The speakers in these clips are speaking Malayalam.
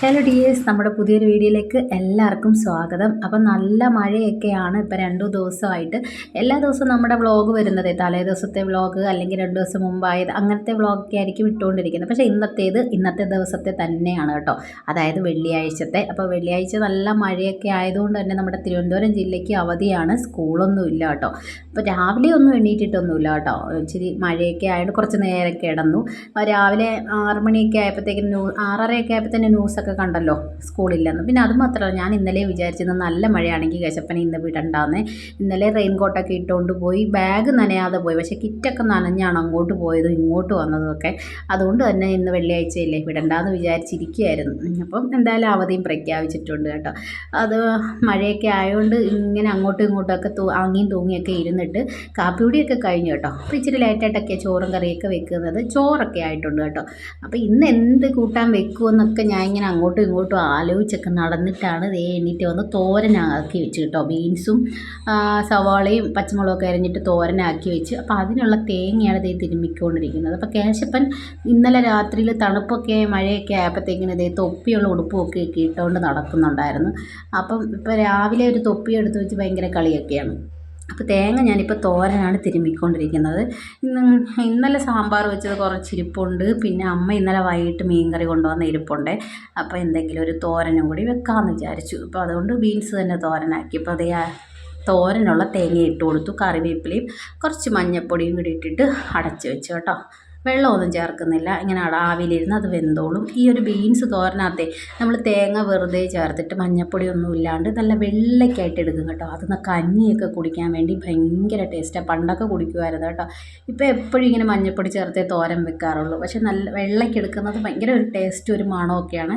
ഹലോ ഡിയേഴ്സ് നമ്മുടെ പുതിയൊരു വീഡിയോയിലേക്ക് എല്ലാവർക്കും സ്വാഗതം. അപ്പം നല്ല മഴയൊക്കെയാണ് ഇപ്പോൾ രണ്ടു ദിവസമായിട്ട്. എല്ലാ ദിവസവും നമ്മുടെ വ്ളോഗ് വരുന്നത്. തലേ ദിവസത്തെ വ്ളോഗ് അല്ലെങ്കിൽ രണ്ട് ദിവസം മുമ്പായത് അങ്ങനത്തെ വ്ളോഗൊക്കെ ആയിരിക്കും ഇട്ടുകൊണ്ടിരിക്കുന്നത്. പക്ഷേ ഇന്നത്തേത് ഇന്നത്തെ ദിവസത്തെ തന്നെയാണ് കേട്ടോ. അതായത് വെള്ളിയാഴ്ചത്തെ. അപ്പോൾ വെള്ളിയാഴ്ച നല്ല മഴയൊക്കെ ആയതുകൊണ്ട് തന്നെ നമ്മുടെ തിരുവനന്തപുരം ജില്ലയ്ക്ക് അവധിയാണ്. സ്കൂളൊന്നും ഇല്ല കേട്ടോ. അപ്പോൾ രാവിലെ ഒന്നും എണ്ണീറ്റിട്ടൊന്നുമില്ല കേട്ടോ. ഇച്ചിരി മഴയൊക്കെ ആയതുകൊണ്ട് കുറച്ച് നേരം കിടന്നു. രാവിലെ ആറ് മണിയൊക്കെ ആയപ്പോഴത്തേക്കും ന്യൂ ആറരയൊക്കെ ആയപ്പോൾ തന്നെ ന്യൂസൊക്കെ കണ്ടല്ലോ സ്കൂളില്ലെന്ന്. പിന്നെ അത് മാത്രമല്ല ഞാൻ ഇന്നലെ വിചാരിച്ചിരുന്നത് നല്ല മഴയാണെങ്കിൽ കേശപ്പനെ ഇന്ന് വിടണ്ടാന്ന്. ഇന്നലെ റെയിൻ കോട്ടൊക്കെ ഇട്ടുകൊണ്ട് പോയി ബാഗ് നനയാതെ പോയി. പക്ഷേ കിറ്റൊക്കെ നനഞ്ഞാണ് അങ്ങോട്ട് പോയതും ഇങ്ങോട്ട് വന്നതും ഒക്കെ. അതുകൊണ്ട് തന്നെ ഇന്ന് വെള്ളിയാഴ്ചയല്ലേ വിടണ്ടാന്ന് വിചാരിച്ചിരിക്കുകയായിരുന്നു. അപ്പം എന്തായാലും അവധിയും പ്രഖ്യാപിച്ചിട്ടുണ്ട് കേട്ടോ. അത് മഴയൊക്കെ ആയതുകൊണ്ട് ഇങ്ങനെ അങ്ങോട്ടും ഇങ്ങോട്ടൊക്കെ തൂ ആങ്ങിയും തൂങ്ങിയൊക്കെ ഇരുന്നിട്ട് കാപ്പിപൊടിയൊക്കെ കഴിഞ്ഞു കേട്ടോ. അപ്പോൾ ഇച്ചിരി ലൈറ്റായിട്ടൊക്കെ ചോറും കറിയൊക്കെ വെക്കുന്നത് ചോറൊക്കെ ആയിട്ടുണ്ട് കേട്ടോ. അപ്പോൾ ഇന്ന് എന്ത് കൂട്ടാൻ വെക്കുമെന്നൊക്കെ ഞാൻ ഇങ്ങനെ അങ്ങോട്ടും ഇങ്ങോട്ടും ആലോചിച്ചൊക്കെ നടന്നിട്ടാണ് ദേ എണ്ണീറ്റ് വന്ന് തോരനാക്കി വെച്ച് കേട്ടോ. ബീൻസും സവാളയും പച്ചമുളകൊക്കെ അരിഞ്ഞിട്ട് തോരനാക്കി വെച്ച്. അപ്പോൾ അതിനുള്ള തേങ്ങയാണ് ദേ തിരുമ്മിക്കൊണ്ടിരിക്കുന്നത്. അപ്പോൾ കേശപ്പൻ ഇന്നലെ രാത്രിയിൽ തണുപ്പൊക്കെ മഴയൊക്കെ ആയപ്പോഴത്തേക്കിന് ദേ തൊപ്പിയുള്ള ഉടുപ്പൊക്കെ ഇട്ടുകൊണ്ട് നടക്കുന്നുണ്ടായിരുന്നു. അപ്പം ഇപ്പോൾ രാവിലെ ഒരു തൊപ്പി എടുത്ത് വെച്ച് ഭയങ്കര കളിയൊക്കെയാണ്. അപ്പോൾ തേങ്ങ ഞാനിപ്പോൾ തോരനാണ് തിരുമ്മിക്കൊണ്ടിരിക്കുന്നത്. ഇന്ന് ഇന്നലെ സാമ്പാർ വെച്ചത് കുറച്ച് ഇരിപ്പുണ്ട്. പിന്നെ അമ്മ ഇന്നലെ വൈകിട്ട് മീൻകറി കൊണ്ടുവന്ന ഇരിപ്പുണ്ട്. അപ്പോൾ എന്തെങ്കിലും ഒരു തോരനും കൂടി വെക്കാമെന്ന് വിചാരിച്ചു. അപ്പോൾ അതുകൊണ്ട് ബീൻസ് തന്നെ തോരനാക്കി. അപ്പോൾ അതേ തോരനുള്ള തേങ്ങ ഇട്ട് കൊടുത്തു. കറിവേപ്പിലയും കുറച്ച് മഞ്ഞൾപ്പൊടിയും കൂടി ഇട്ടിട്ട് അടച്ച് വെച്ചു കേട്ടോ. വെള്ളമൊന്നും ചേർക്കുന്നില്ല. ഇങ്ങനെ അടാവിലിരുന്ന് അത് വെന്തോളും. ഈ ഒരു ബീൻസ് തോരനകത്തെ നമ്മൾ തേങ്ങ വെറുതെ ചേർത്തിട്ട് മഞ്ഞപ്പൊടി ഒന്നും ഇല്ലാണ്ട് നല്ല വെള്ളയ്ക്കായിട്ട് എടുക്കും കേട്ടോ. അത് കഞ്ഞിയൊക്കെ കുടിക്കാൻ വേണ്ടി ഭയങ്കര ടേസ്റ്റാണ് പണ്ടൊക്കെ കുടിക്കുമായിരുന്നു കേട്ടോ. ഇപ്പോൾ എപ്പോഴും ഇങ്ങനെ മഞ്ഞപ്പൊടി ചേർത്തേ തോരൻ വെക്കാറുള്ളൂ. പക്ഷേ നല്ല വെള്ളയ്ക്ക് എടുക്കുന്നത് ഭയങ്കര ഒരു ടേസ്റ്റ് ഒരു മണമൊക്കെയാണ്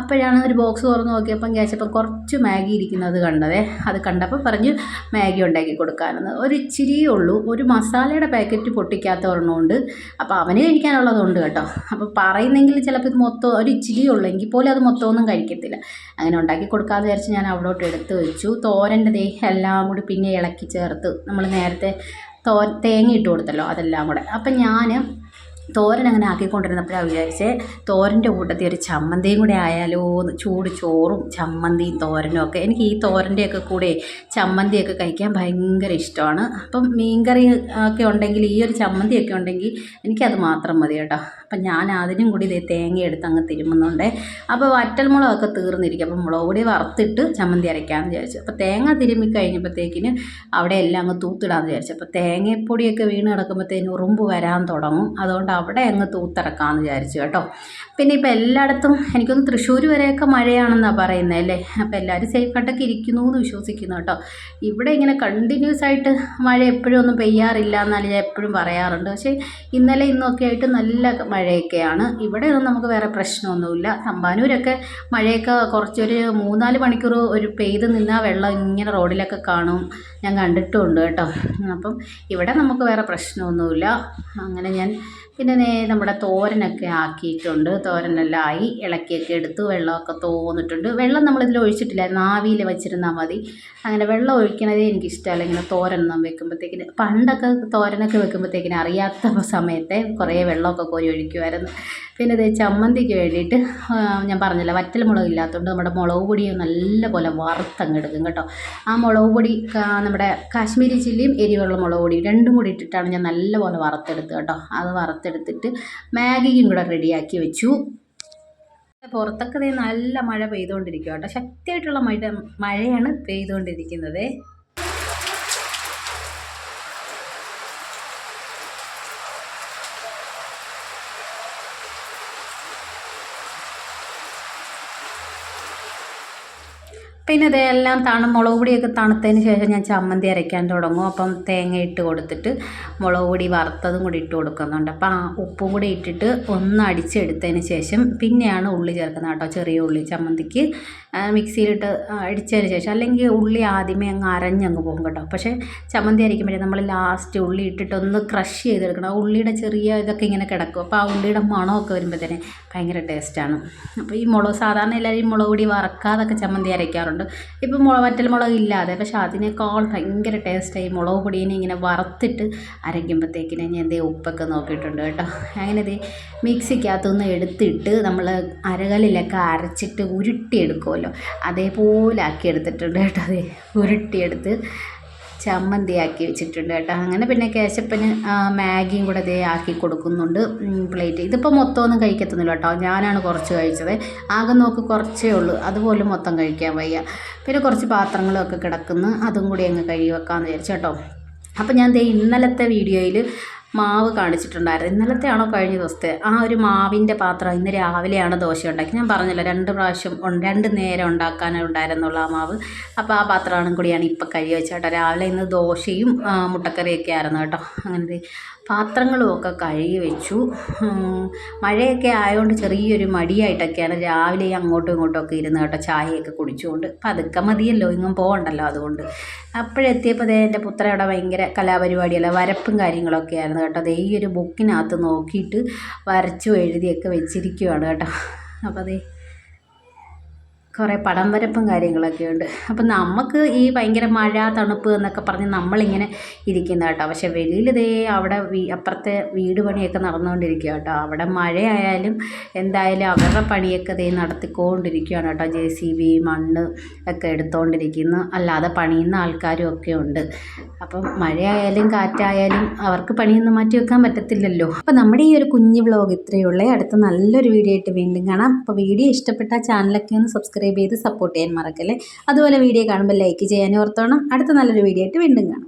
അപ്പോഴാണ് ഒരു ബോക്സ് തുറന്ന് നോക്കിയപ്പം കേശപ്പം കുറച്ച് മാഗി ഇരിക്കുന്നത് കണ്ടതേ. അത് കണ്ടപ്പോൾ പറഞ്ഞു മാഗി ഉണ്ടാക്കി കൊടുക്കാനെന്ന് ഒരു ഇച്ചിരിയേ ഉള്ളൂ. ഒരു മസാലയുടെ പാക്കറ്റ് പൊട്ടിക്കാത്ത ഒരെണ്ണമുണ്ട് അപ്പോൾ അവന് കഴിക്കാനുള്ളതുണ്ട് കേട്ടോ. അപ്പോൾ പറയുന്നെങ്കിൽ ചിലപ്പോൾ ഇത് മൊത്തം ഒരു ഇച്ചിരി ഉള്ളൂ. എങ്കിൽ പോലും അത് മൊത്തമൊന്നും കഴിക്കത്തില്ല. അങ്ങനെ ഉണ്ടാക്കി കൊടുക്കാമെന്ന് വിചാരിച്ച് ഞാൻ അവിടോട്ട് എടുത്ത് വെച്ചു. തോരന്റെ ദേഹം എല്ലാം കൂടി പിന്നെ ഇളക്കി ചേർത്ത് നമ്മൾ നേരത്തെ തോ തേങ്ങ ഇട്ട് കൊടുത്തല്ലോ അതെല്ലാം കൂടെ. അപ്പം ഞാൻ തോരൻ അങ്ങനെ ആക്കിക്കൊണ്ടിരുന്നപ്പോഴാണ് വിചാരിച്ചേ തോരന്റെ കൂട്ടത്തിൽ ഒരു ചമ്മന്തിയും കൂടെ ആയാലോ ചൂട് ചോറും ചമ്മന്തിയും തോരനും ഒക്കെ. എനിക്ക് ഈ തോരന്റെയൊക്കെ കൂടെ ചമ്മന്തിയൊക്കെ കഴിക്കാൻ ഭയങ്കര ഇഷ്ടമാണ്. അപ്പം മീൻകറി ഒക്കെ ഉണ്ടെങ്കിൽ ഈ ഒരു ചമ്മന്തിയൊക്കെ ഉണ്ടെങ്കിൽ എനിക്കത് മാത്രം മതി കേട്ടോ. അപ്പം ഞാൻ അതിനും കൂടി ഇതേ തേങ്ങ എടുത്ത് അങ്ങ് തിരുമുന്നുണ്ട് അപ്പോൾ വറ്റൽമുളകൊക്കെ തീർന്നിരിക്കും. അപ്പം മുളക് പൊടി വറുത്തിട്ട് ചമ്മന്തി അരയ്ക്കാമെന്ന് വിചാരിച്ചു. അപ്പോൾ തേങ്ങ തിരുമ്മി കഴിഞ്ഞപ്പോഴത്തേക്കിന് അവിടെ എല്ലാം അങ്ങ് തൂത്തിടാമെന്ന് വിചാരിച്ചു. അപ്പോൾ തേങ്ങപ്പൊടിയൊക്കെ വീണ് കിടക്കുമ്പോഴത്തേന് ഉറുമ്പ് വരാൻ തുടങ്ങും. അതുകൊണ്ട് അവിടെ അങ്ങ് തൂത്തിറക്കാമെന്ന് വിചാരിച്ചു കേട്ടോ. പിന്നെ ഇപ്പോൾ എല്ലായിടത്തും എനിക്കൊന്ന് തൃശ്ശൂർ വരെയൊക്കെ മഴയാണെന്നാണ് പറയുന്നത് അല്ലേ? അപ്പോൾ എല്ലാവരും സേഫായിട്ടൊക്കെ ഇരിക്കുന്നു എന്ന് വിശ്വസിക്കുന്നു കേട്ടോ. ഇവിടെ ഇങ്ങനെ കണ്ടിന്യൂസ് ആയിട്ട് മഴ എപ്പോഴും ഒന്നും പെയ്യാറില്ല എന്നാലും ഞാൻ എപ്പോഴും പറയാറുണ്ട്. പക്ഷേ ഇന്നലെ ഇന്നൊക്കെ ആയിട്ട് നല്ല മഴയൊക്കെയാണ്. ഇവിടെ ഒന്നും നമുക്ക് വേറെ പ്രശ്നമൊന്നുമില്ല. തമ്പാനൂരൊക്കെ മഴയൊക്കെ കുറച്ചൊരു മൂന്നാൽ മണിക്കൂർ ഒരു പെയ്ത് നിന്നാൽ വെള്ളം ഇങ്ങനെ റോഡിലൊക്കെ കാണും. ഞാൻ കണ്ടിട്ടുമുണ്ട് കേട്ടോ. അപ്പം ഇവിടെ നമുക്ക് വേറെ പ്രശ്നമൊന്നുമില്ല. അങ്ങനെ ഞാൻ പിന്നെ നേ നമ്മുടെ തോരനൊക്കെ ആക്കിയിട്ടുണ്ട്. തോരനെല്ലാം ആയി ഇളക്കിയൊക്കെ എടുത്തു വെള്ളമൊക്കെ തോന്നിട്ടുണ്ട്. വെള്ളം നമ്മളിതിൽ ഒഴിച്ചിട്ടില്ല ആവിയിൽ വെച്ചിരുന്നാൽ മതി. അങ്ങനെ വെള്ളം ഒഴിക്കണതേ എനിക്കിഷ്ടമല്ല ഇങ്ങനെ തോരനൊന്നും വെക്കുമ്പോഴത്തേക്കിന് പണ്ടൊക്കെ തോരനൊക്കെ വെക്കുമ്പോഴത്തേക്കിന് അറിയാത്ത സമയത്തെ കുറേ വെള്ളമൊക്കെ കോരി ഒഴിക്കുമായിരുന്നു. പിന്നെ ഇത് ചമ്മന്തിക്ക് വേണ്ടിയിട്ട് ഞാൻ പറഞ്ഞില്ല വറ്റൽ മുളക് ഇല്ലാത്തതുകൊണ്ട് നമ്മുടെ മുളക് പൊടി നല്ലപോലെ വറുത്തങ്ങ് എടുക്കും കേട്ടോ. ആ മുളക് പൊടി നമ്മുടെ കാശ്മീരി ചില്ലിയും എരിവുള്ള മുളക് പൊടിയും രണ്ടും കൂടി ഇട്ടിട്ടാണ് ഞാൻ നല്ലപോലെ വറുത്തെടുത്ത് കേട്ടോ. അത് വറുത്തെടുത്തിട്ട് മാഗിയും കൂടെ റെഡിയാക്കി വെച്ചു. പുറത്തൊക്കെ നല്ല മഴ പെയ്തുകൊണ്ടിരിക്കുക കേട്ടോ. ശക്തിയായിട്ടുള്ള മഴ മഴയാണ് പെയ്തുകൊണ്ടിരിക്കുന്നത് പിന്നെ ഇതെല്ലാം തണു മുളക് പൊടിയൊക്കെ തണുത്തതിന് ശേഷം ഞാൻ ചമ്മന്തി അരയ്ക്കാൻ തുടങ്ങും. അപ്പം തേങ്ങ ഇട്ട് കൊടുത്തിട്ട് മുളക് പൊടി വറുത്തതും കൂടി ഇട്ട് കൊടുക്കുന്നുണ്ട്. അപ്പം ആ ഉപ്പും കൂടി ഇട്ടിട്ട് ഒന്ന് അടിച്ചെടുത്തതിന് ശേഷം പിന്നെയാണ് ഉള്ളി ചേർക്കുന്നത് കേട്ടോ ചെറിയ ഉള്ളി ചമ്മന്തിക്ക്. മിക്സിയിലിട്ട് അടിച്ചതിന് ശേഷം അല്ലെങ്കിൽ ഉള്ളി ആദ്യമേ അങ്ങ് അരഞ്ഞങ്ങ് പോകും കേട്ടോ. പക്ഷേ ചമ്മന്തി അരയ്ക്കുമ്പോഴേ നമ്മൾ ലാസ്റ്റ് ഉള്ളി ഇട്ടിട്ട് ഒന്ന് ക്രഷ് ചെയ്തെടുക്കണം ഉള്ളിയുടെ ചെറിയ ഇതൊക്കെ ഇങ്ങനെ കിടക്കും. അപ്പോൾ ആ ഉള്ളിയുടെ മണമൊക്കെ തന്നെ ഭയങ്കര ടേസ്റ്റാണ് അപ്പോൾ ഈ മുളക് സാധാരണ എല്ലാവരും മുളക് പൊടി വറക്കാതൊക്കെ ചമ്മന്തി അരയ്ക്കാറുണ്ട്. ഇപ്പോൾ മുളക് വറ്റൽ മുളക് ഇല്ലാതെ. പക്ഷെ അതിനേക്കാൾ ഭയങ്കര ടേസ്റ്റായി മുളക് പൊടീനെ ഇങ്ങനെ വറുത്തിട്ട് അരയ്ക്കുമ്പോഴത്തേക്കിന് ഞാൻ എന്തേ ഉപ്പൊക്കെ നോക്കിയിട്ടുണ്ട് കേട്ടോ. അങ്ങനെ ദേ മിക്സിക്കകത്തുനിന്ന് എടുത്തിട്ട് നമ്മൾ അരകല്ലിലൊക്കെ അരച്ചിട്ട് ഉരുട്ടിയെടുക്കുമല്ലോ. അതേപോലെ ആക്കി എടുത്തിട്ടുണ്ട് കേട്ടോ അതെ ഉരുട്ടിയെടുത്ത് ചമ്മന്തിയാക്കി വെച്ചിട്ടുണ്ട് കേട്ടോ. അങ്ങനെ പിന്നെ കേശപ്പന് മാഗിയും കൂടെ ദേ ആക്കി കൊടുക്കുന്നുണ്ട്. പ്ലേറ്റ്. ഇതിപ്പോൾ മൊത്തമൊന്നും കഴിക്കത്തൊന്നുമില്ല കേട്ടോ. ഞാനാണ് കുറച്ച് കഴിച്ചത്. ആകെ നോക്ക് കുറച്ചേ ഉള്ളൂ. അതുപോലും മൊത്തം കഴിക്കാൻ വയ്യ. പിന്നെ കുറച്ച് പാത്രങ്ങളൊക്കെ കിടക്കുന്നു. അതും കൂടി അങ്ങ് കഴുകി വെക്കാമെന്ന് വിചാരിച്ചു കേട്ടോ. അപ്പോൾ ഞാൻ ഇന്നലത്തെ വീഡിയോയിൽ മാവ് കാണിച്ചിട്ടുണ്ടായിരുന്നു. ഇന്നലത്തെ ആണോ കഴിഞ്ഞ ദിവസത്തെ? ആ ഒരു മാവിന്റെ പാത്രം ഇന്ന് രാവിലെയാണ് ദോശ ഉണ്ടാക്കി. ഞാൻ പറഞ്ഞല്ലോ രണ്ട് പ്രാവശ്യം രണ്ട് നേരം ഉണ്ടാക്കാനുണ്ടായിരുന്നുള്ള ആ മാവ്. അപ്പോൾ ആ പാത്രമാണ് കൂടിയാണ് ഇപ്പം കഴുകി വെച്ചേട്ടോ. രാവിലെ ഇന്ന് ദോശയും മുട്ടക്കറിയൊക്കെ ആയിരുന്നു കേട്ടോ. അങ്ങനത്തെ ദേ പാത്രങ്ങളും ഒക്കെ കഴുകി വെച്ചു. മഴയൊക്കെ ആയതുകൊണ്ട് ചെറിയൊരു മടിയായിട്ടൊക്കെയാണ് രാവിലെ അങ്ങോട്ടും ഇങ്ങോട്ടും ഒക്കെ ഇരുന്ന് കേട്ടോ ചായയൊക്കെ കുടിച്ചുകൊണ്ട്. പതുക്കെ മതിയല്ലോ ഇങ്ങും പോകണ്ടല്ലോ അതുകൊണ്ട്. അപ്പോഴെത്തിയപ്പോൾ അതേ എന്റെ പുത്രയുടെ ഭയങ്കര കലാപരിപാടിയല്ല വരപ്പും കാര്യങ്ങളൊക്കെ ആയിരുന്നു കേട്ടോ. അതേ ഈ ഒരു ബുക്കിനകത്ത് നോക്കിയിട്ട് വരച്ചു എഴുതിയൊക്കെ വെച്ചിരിക്കുകയാണ് കേട്ടോ. അപ്പോൾ അതേ കുറേ പടം വരപ്പും കാര്യങ്ങളൊക്കെ ഉണ്ട്. അപ്പം നമുക്ക് ഈ ഭയങ്കര മഴ തണുപ്പ് എന്നൊക്കെ പറഞ്ഞ് നമ്മളിങ്ങനെ ഇരിക്കുന്ന കേട്ടോ. പക്ഷെ വെളിയിൽ ദേ അവിടെ അപ്പുറത്തെ വീട് പണിയൊക്കെ നടന്നുകൊണ്ടിരിക്കുക കേട്ടോ. അവിടെ മഴയായാലും എന്തായാലും അവരുടെ പണിയൊക്കെ ദേ നടത്തിക്കൊണ്ടിരിക്കുകയാണ് കേട്ടോ. ജെ സി ബി മണ്ണ് ഒക്കെ എടുത്തുകൊണ്ടിരിക്കുന്നു അല്ലാതെ പണിയുന്ന ആൾക്കാരും ഒക്കെ ഉണ്ട്. അപ്പം മഴയായാലും കാറ്റായാലും അവർക്ക് പണിയൊന്നും മാറ്റി വെക്കാൻ പറ്റത്തില്ലല്ലോ. അപ്പം നമ്മുടെ ഈ ഒരു കുഞ്ഞു വ്ലോഗ് ഇത്രയുള്ളേ അടുത്ത നല്ലൊരു വീഡിയോ ആയിട്ട് വീണ്ടും കാണാം. അപ്പോൾ വീഡിയോ ഇഷ്ടപ്പെട്ട ചാനലൊക്കെ ഒന്ന് സബ്സ്ക്രൈബ് ചെയ്ത് സപ്പോർട്ട് ചെയ്യാൻ മറക്കല്ലേ? അതുപോലെ വീഡിയോ കാണുമ്പോൾ ലൈക്ക് ചെയ്യാനും ഓർത്തോണം. അടുത്ത നല്ലൊരു വീഡിയോ ആയിട്ട് വീണ്ടും കാണാം.